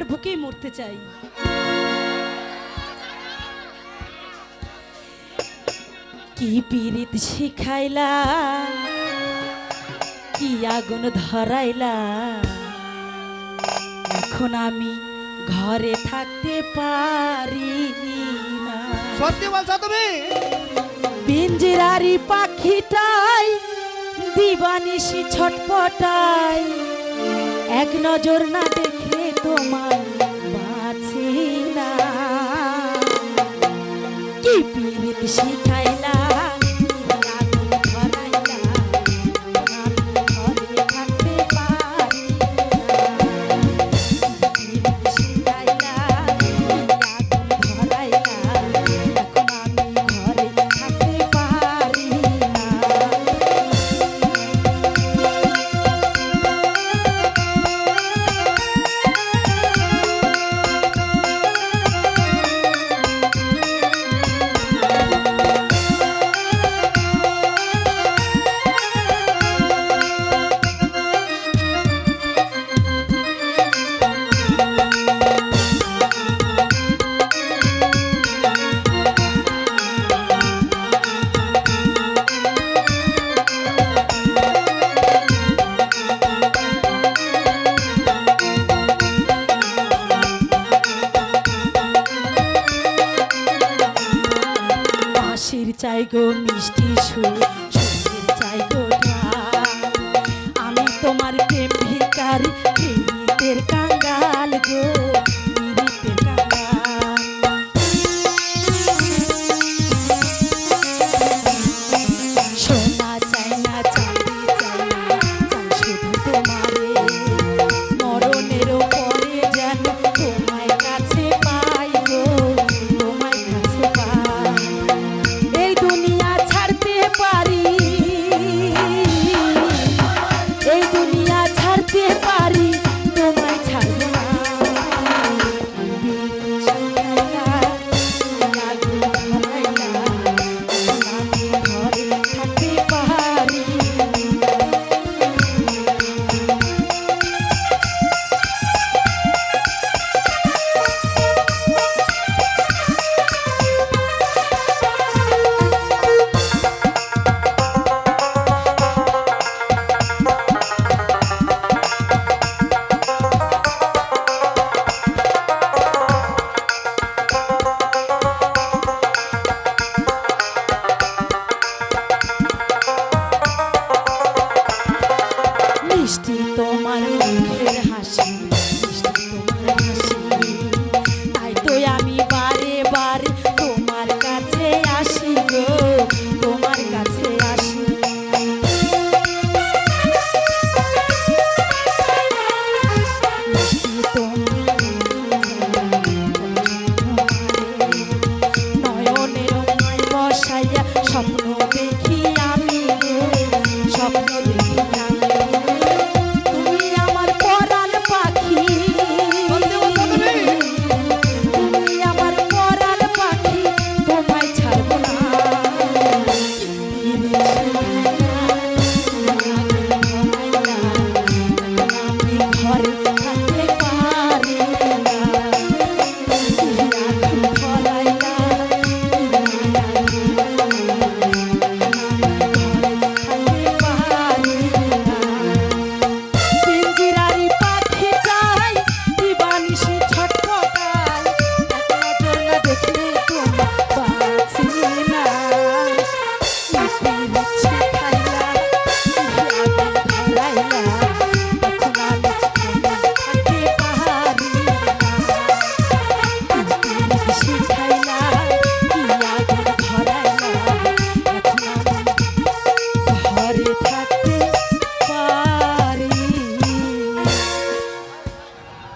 তোমার বুকেই মরতে চাই। কি পীড়িত শিখাইলা কি আগুন ধরাইলা। এখন আমি ঘরে থাকতে পারি না। সত্যি বলছো তুমি? পিঞ্জিরারি পাখিটাই দিবানিসি ছটপটাই। এক নজর না দেখে তোমায় বাঁচি না কি পীড়িত শিখাইলা বাঁশির চাই গো মিষ্টি সুর চাই গো। আমি তোমার তোমার মুখের হাসি